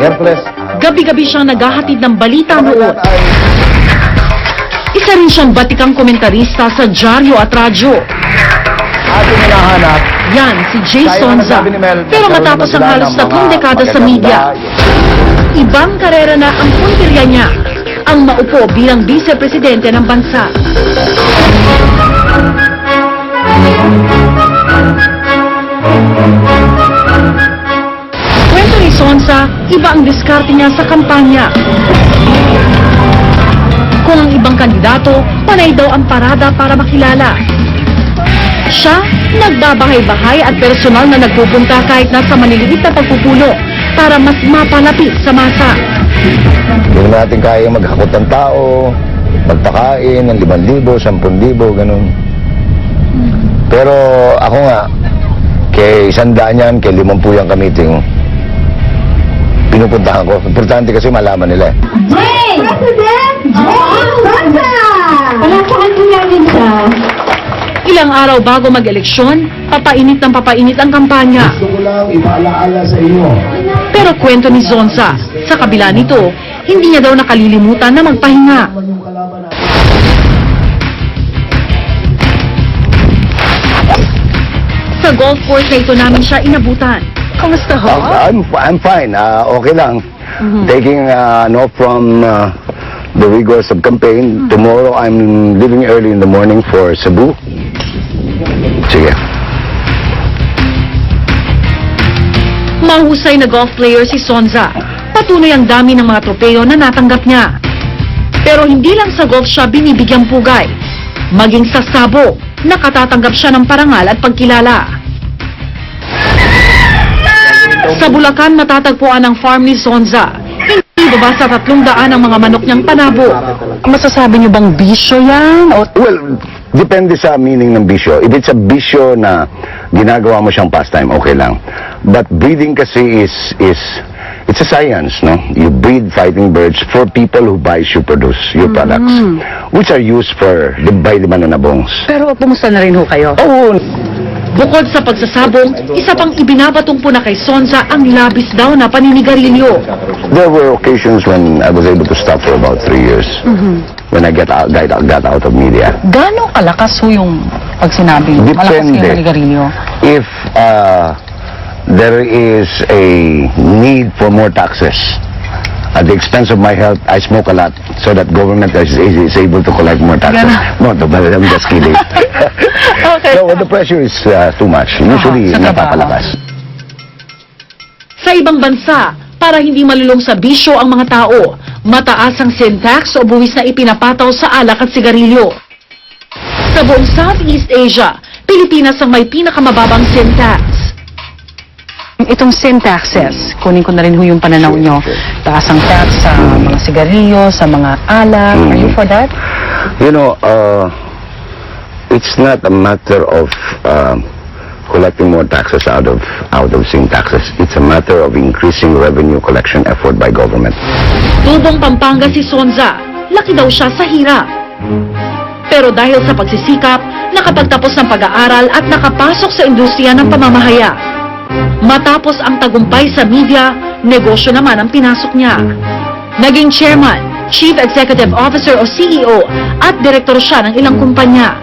araw- Gabi-gabi siyang naghahatid ng balita noon. Isa rin siyang batikang komentarista sa dyaryo at radyo. ating hinahanap. Yan, si Jay Sonza. Pero matapos ang halos ng tatlong dekada sa media, ibang karera na ang puntirya niya ang maupo bilang vice-presidente ng bansa. Iba ang diskarte niya sa kampanya. Kung ang ibang kandidato, panay daw ang parada para makilala. Siya, nagbabahay-bahay at personal na nagpupunta kahit nasa maliliit na pagpupulo para mas mapalapit sa masa. Hindi natin kaya maghakot ng tao, magpakain ng 5,000, 10,000, ganun. Pero ako nga, kay isang daan yan, kay limampu yung kamiting, pinupuntahan ko. Importante kasi malaman nila eh. Jay! President! Jay! Santa! Palakpakan po namin siya. Ilang araw bago mag-eleksyon, papainit ng papainit ang kampanya. Gusto ko lang ipaalaala sa inyo. Pero kwento ni Zonza, sa kabila nito, hindi niya daw nakalilimutan na magpahinga. Sa golf course na ito namin siya inabutan. Kamusta ho? Ah, I'm, I'm fine. Ah, okay lang. Taking uh, an off from uh, the rigors of campaign. Tomorrow, I'm leaving early in the morning for Cebu. Sige. Mahusay na golf player si Sonza. Patuloy ang dami ng mga tropeyo na natanggap niya. Pero hindi lang sa golf siya binibigyang pugay. Maging sa sabo, nakatatanggap siya ng parangal at pagkilala. Sa Bulacan matatagpuan ang farm ni Sonza. Hindi ba sa tatlong daan ang mga manok niyang panabo? Masasabi niyo bang bisyo yan? O Well, depende sa meaning ng bisyo. If it's a bisyo na ginagawa mo siyang pastime, okay lang. But breeding kasi is is it's a science, no? You breed fighting birds for people who buys your produce, your products, which are used for the, by the mananabongs. Pero pumusta na rin ho kayo? Oh, Bukod sa pagsasabong, isa pang ibinabatong po na kay Sonza ang labis daw na paninigarilyo. there were occasions when I was able to stop for about three years. When I get out, got, got out of media. Gano'ng kalakas ho yung pag sinabing malakas Depende. if uh, there is a need for more taxes at the expense of my health, I smoke a lot so that government is, is, is able to collect more taxes. No, no, but I'm just kidding. Okay. no, the pressure is uh, too much, usually sa trabaho. napapalakas. Sa ibang bansa, para hindi malulong sa bisyo ang mga tao, mataas ang sin tax o buwis na ipinapataw sa alak at sigarilyo. Sa buong Southeast Asia, Pilipinas ang may pinakamababang sin tax. Itong sin taxes, kunin ko na rin ho yung pananaw nyo. Taas ang tax sa mga sigarilyo, sa mga alak. Are you for that? You know, uh, it's not a matter of uh, collecting more taxes out of out of sin taxes. It's a matter of increasing revenue collection effort by government. Tubong Pampanga si Sonza, laki daw siya sa hirap. Pero dahil sa pagsisikap, nakapagtapos ng pag-aaral at nakapasok sa industriya ng pamamahaya. Matapos ang tagumpay sa media, negosyo naman ang pinasok niya. Naging chairman, chief executive officer o CEO at direktor siya ng ilang kumpanya.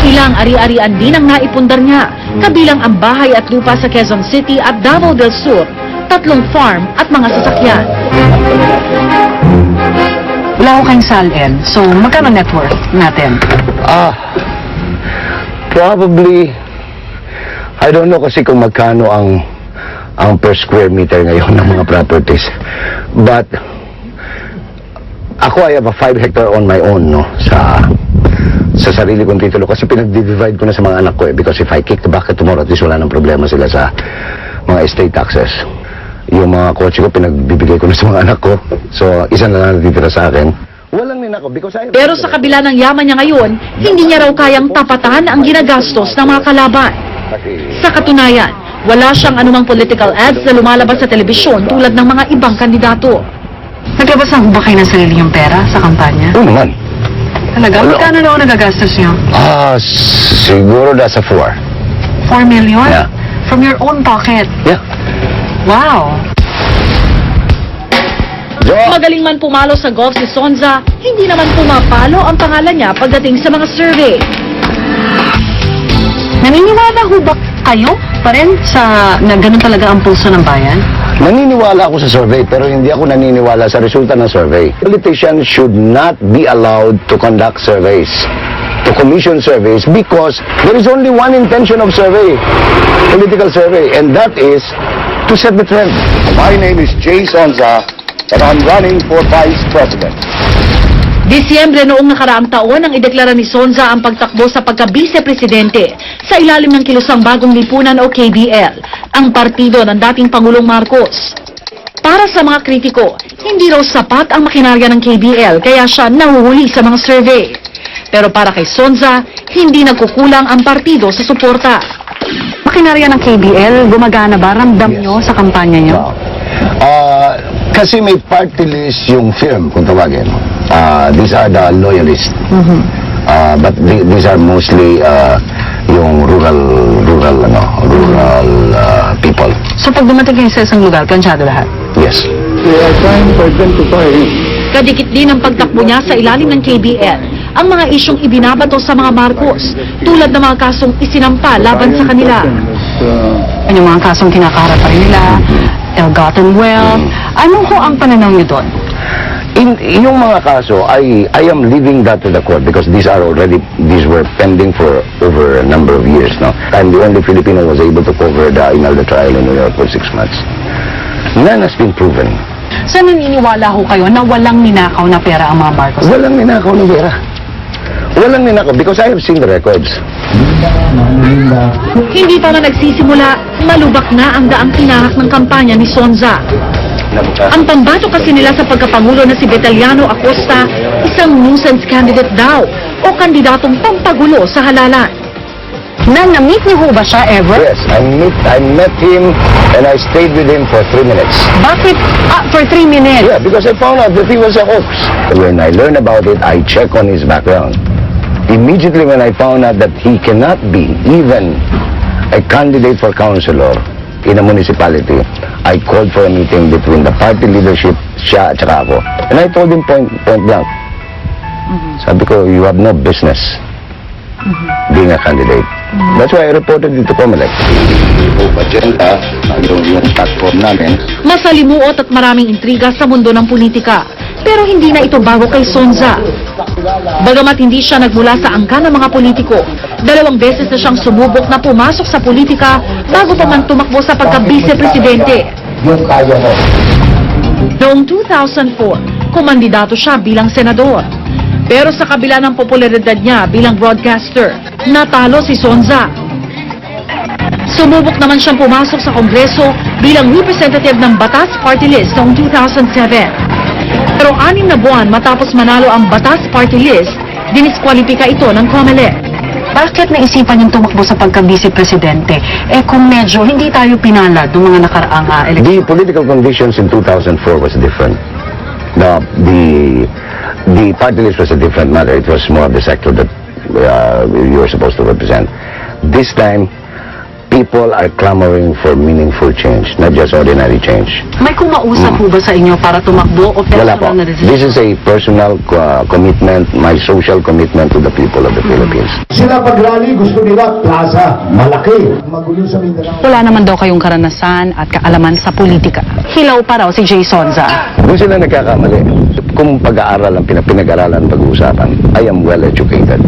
Ilang ari-arian din ang naipundar niya, kabilang ang bahay at lupa sa Quezon City at Davao del Sur, tatlong farm at mga sasakyan. Wala ho kayong salin. So, magkano net worth natin? Ah, probably, I don't know kasi kung magkano ang ang per square meter ngayon ng mga properties. But, ako I have a 5 hectare on my own, no, sa sa sarili kong titulo. Kasi pinag-divide ko na sa mga anak ko eh because if I kick the bucket tomorrow at least wala nang problema sila sa mga estate taxes. Yung mga kotse ko pinagbibigay ko na sa mga anak ko. So isa na lang natitira sa akin. Walang ninako because I Pero sa kabila ng yaman niya ngayon, hindi niya raw kayang tapatan ang ginagastos ng mga kalaban. Sa katunayan, wala siyang anumang political ads na lumalabas sa telebisyon tulad ng mga ibang kandidato. Naglabas na ho ba kayo ng sarili yung pera sa kampanya? Oo naman. Talaga? Wala. Magkano na ho nagagastos nyo? Ah, siguro nasa 4. 4 million? Yeah. From your own pocket. Yeah. Wow. Magaling man pumalo sa golf si Sonza, hindi naman pumapalo ang pangalan niya pagdating sa mga survey. Naniniwala ho ba kayo pa rin sa na ganun talaga ang pulso ng bayan? Naniniwala ako sa survey pero hindi ako naniniwala sa resulta ng survey. Politicians should not be allowed to conduct surveys, to commission surveys because there is only one intention of survey, political survey, and that is to set the trend. My name is Jay Sonza and I'm running for Vice President. Disyembre noong nakaraang taon nang ideklara ni Sonza ang pagtakbo sa pagka-vice-presidente sa ilalim ng kilusang bagong lipunan o KBL, ang partido ng dating Pangulong Marcos. Para sa mga kritiko, hindi raw sapat ang makinarya ng KBL kaya siya nahuhuli sa mga survey. Pero para kay Sonza, hindi nagkukulang ang partido sa suporta. Makinarya ng KBL, gumagana ba? Ramdam nyo sa kampanya nyo? Wow. Ah, kasi may party list yung firm, kung tawagin. Ah, these are the loyalists. Ah, but the- these are mostly ah, yung rural, rural, ano, rural ah, people. So pag dumating kayo sa isang lugar, plansyado lahat? Yes. We are trying to identify Kadikit din ang pagtakbo niya sa ilalim ng KBL ang mga isyong ibinabato sa mga Marcos tulad ng mga kasong isinampa laban sa kanila. Ano yung mga kasong kinakaharap pa rin nila? Ill-gotten wealth? Ano ho ang pananaw nyo doon? In, yung mga kaso, I, I am leaving that to the court because these are already, these were pending for over a number of years now. I'm the only Filipino was able to cover the Inalda trial in New York for six months. None has been proven. Sa naniniwala ho kayo na walang ninakaw na pera ang mga Marcos? Walang ninakaw ng pera. Walang ninakaw because I have seen the records. Hindi pa nga nagsisimula, malubak na ang daang tinahak ng kampanya ni Sonza. Ang pambato kasi nila sa pagkapangulo na si Betaliano Acosta, isang nuisance candidate daw o kandidatong pampagulo sa halalan. Na na-meet niyo ho ba siya ever? Yes, I met, I met him and I stayed with him for three minutes. Bakit? Ah, for three minutes. Yeah, because I found out that he was a hoax. When I learned about it, I checked on his background. Immediately when I found out that he cannot be even a candidate for councilor in a municipality, I called for a meeting between the party leadership, siya at saka ako. And I told him point, point blank. Sabi ko, you have no business being a candidate. That's why I reported it to Comelec. Hope Agenda, yung, yung platform namin, Masalimuot at maraming intriga sa mundo ng politika. Pero hindi na ito bago kay Sonza. Bagamat hindi siya nagmula sa angka ng mga politiko, dalawang beses na siyang sumubok na pumasok sa politika bago pa man tumakbo sa pagka-vice-presidente. Noong 2004, kumandidato siya bilang senador. Pero sa kabila ng popularidad niya bilang broadcaster, natalo si Sonza. Sumubok naman siyang pumasok sa Kongreso bilang representative ng Batas Party List noong 2007. Pero anim na buwan matapos manalo ang Batas Party List, diniskwalipika ito ng COMELEC. Bakit naisipan yung tumakbo sa pagka-vice-presidente? Eh kung medyo hindi tayo pinalad ng mga nakaraang uh, eleksyon. The political conditions in 2004 was different. The the the party list was a different matter. It was more of the sector that uh, you were supposed to represent. This time, people are clamoring for meaningful change, not just ordinary change. May kumausap po ba sa inyo para tumakbo o Wala po. personal na decision? This is a personal uh, commitment, my social commitment to the people of the Philippines. Sila pag-rally, gusto nila plaza, malaki. Magulo sa Mindanao. Wala naman daw kayong karanasan at kaalaman sa politika. Hilaw pa raw si Jay Sonza. Kung sila nagkakamali, kung pag-aaral ang pinag- pinag-aralan pag-uusapan, I am well educated.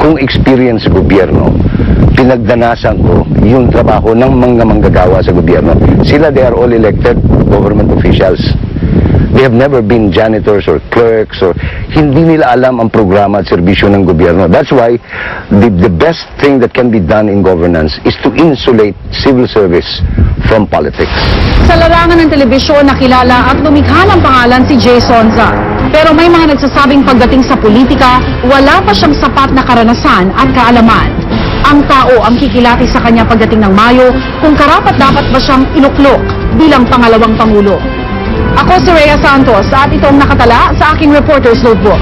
Kung experience sa gobyerno, pinagdanasan ko yung trabaho ng mga manggagawa sa gobyerno. Sila, they are all elected government officials. They have never been janitors or clerks or hindi nila alam ang programa at serbisyo ng gobyerno. That's why the, the best thing that can be done in governance is to insulate civil service from politics. Sa larangan ng telebisyon, nakilala at lumikha ng pangalan si Jay Sonza. Pero may mga nagsasabing pagdating sa politika, wala pa siyang sapat na karanasan at kaalaman. Ang tao ang kikilati sa kanya pagdating ng Mayo kung karapat dapat ba siyang iluklok bilang pangalawang pangulo. Ako si Rhea Santos at itong nakatala sa aking reporter's notebook.